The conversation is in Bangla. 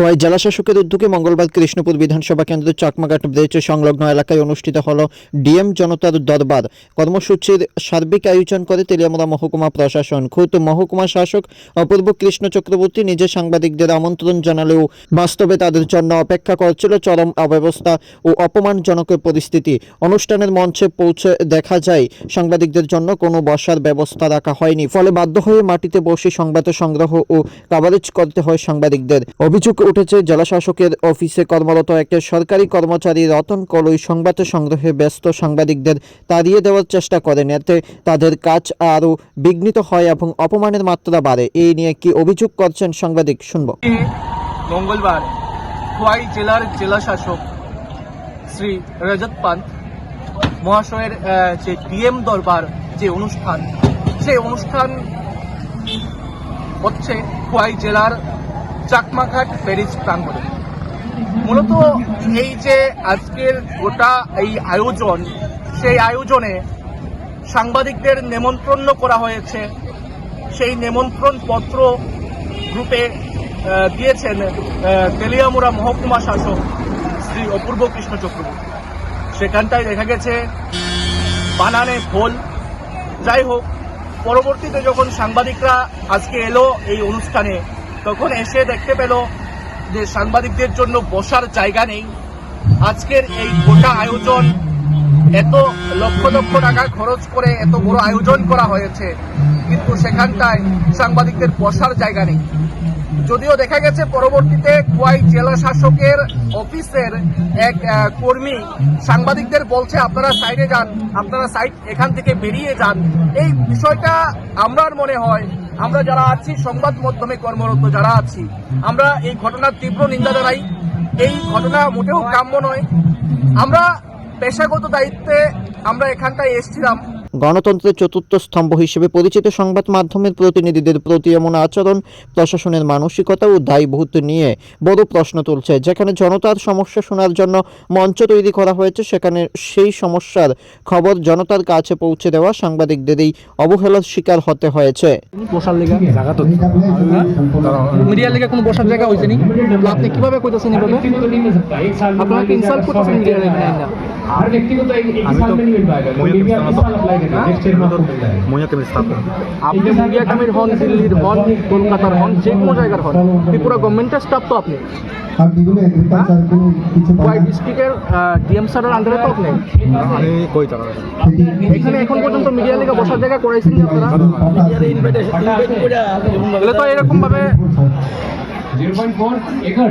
খোয়াই জেলাশাসকের উদ্যোগে মঙ্গলবার কৃষ্ণপুর বিধানসভা কেন্দ্রের চাকমাঘাট ব্রিজ সংলগ্ন এলাকায় অনুষ্ঠিত হল ডিএম জনতার দরবার। কর্মসূচির সার্বিক আয়োজন করে তেলিয়ামুড়া মহকুমা প্রশাসন। খুদ মহকুমা শাসক অপূর্ব কৃষ্ণ চক্রবর্তী নিজে সাংবাদিকদের আমন্ত্রণ জানালেও বাস্তবে তাদের জন্য অপেক্ষা করছিল চরম অব্যবস্থা ও অপমানজনক পরিস্থিতি। অনুষ্ঠানের মঞ্চে পৌঁছে দেখা যায়, সাংবাদিকদের জন্য কোনো বসার ব্যবস্থা রাখা হয়নি। ফলে বাধ্য হয়ে মাটিতে বসে সংবাদ সংগ্রহ ও কাভারেজ করতে হয় সাংবাদিকদের। অভিযোগ উঠেছে জেলাশাসকের অফিসে কর্মরত একটা সরকারি কর্মচারী রতন কলই সংবাদ সংগ্রহে ব্যস্ত সাংবাদিকদের তাড়িয়ে দেওয়ার চেষ্টা করেন। এতে তাদের কাজ আরও বিঘ্নিত হয় এবং অপমানের মাত্রা বাড়ে। এই নিয়ে কি অভিযোগ করছেন সাংবাদিক শুনব। মঙ্গলবার খোয়াই জেলার জেলাশাসক শ্রী রজত পান্ত মহাশয়ের যে ডিএম দরবার যে অনুষ্ঠান, সেই অনুষ্ঠান হচ্ছে খোয়াই জেলার চাকমাঘাট প্যারিস প্রাঙ্গণে। মূলত এই যে আজকের গোটা এই আয়োজন সেই আয়োজনে সাংবাদিকদের নেমন্ত্রণ করা হয়েছে। সেই নেমন্ত্রণ পত্র গ্রুপে দিয়েছেন আহ, তেলিয়ামুড়া মহকুমা শাসক শ্রী অপূর্ব কৃষ্ণ চক্রবর্তী। সেখানটায় দেখা গেছে বানানে ভোল যাই হোক পরবর্তীতে যখন সাংবাদিকরা আজকে এলো এই অনুষ্ঠানে তখন এসে দেখতে পেল যে সাংবাদিকদের জন্য বসার জায়গা নেই। আজকের এই গোটা আয়োজন এত লক্ষ লক্ষ টাকা খরচ করে এত বড় আয়োজন করা হয়েছে, কিন্তু সেখানটায় সাংবাদিকদের বসার জায়গা নেই। যদিও দেখা গেছে পরবর্তীতে খোয়াই জেলা শাসকের অফিসের এক কর্মী সাংবাদিকদের বলছে, আপনারা সাইডে যান, আপনারা সাইড এখান থেকে বেরিয়ে যান। এই বিষয়টা আমার মনে হয় আমরা যারা আছি, সংবাদ মাধ্যমে কর্মরত যারা আছি, আমরা এই ঘটনার তীব্র নিন্দা জানাই। এই ঘটনা মোটেও কাম্য নয়। আমরা পেশাগত দায়িত্বে আমরা এখানটায় এসেছিলাম। গণতন্ত্রের চতুর্থ স্তম্ভ হিসেবে পরিচিত সংবাদ মাধ্যমের প্রতিনিধিদের প্রতি এমন আচরণ প্রশাসনের মানসিকতা ও দায়িত্ব নিয়ে বড় প্রশ্ন তুলছে। যেখানে জনতার সমস্যা শোনার জন্য মঞ্চ তৈরি করা হয়েছে সেখানে সেই সমস্যার খবর জনতার কাছে পৌঁছে দেওয়া সাংবাদিকদেরই অবহেলার শিকার হতে হয়েছে। বসার লেগে জায়গা তো মিডিয়ার লেগে কোনো বসার জায়গা হয়েছে নি? আপনি কীভাবে কইতেছেন এভাবে? আপনাকে ইনসাল্ট করতেছেন মিডিয়ার লেগে? না আর ব্যক্তিগত আমি তো আপনি কামির হন দিল্লির হন কলকাতার হন যে কোনো জায়গার হন। ত্রিপুরা গভর্নমেন্টের স্টাফ তো আপনি। ডিস্ট্রিক্টের ডিএম স্যারের আন্ডারে তো আপনি। আমি কই টাকা এখানে এখন পর্যন্ত মিডিয়া লেগে বসার জায়গা করাইছেন নি আপনারা। তো এরকম ভাবে জিরো পয়েন্ট ফোর একর।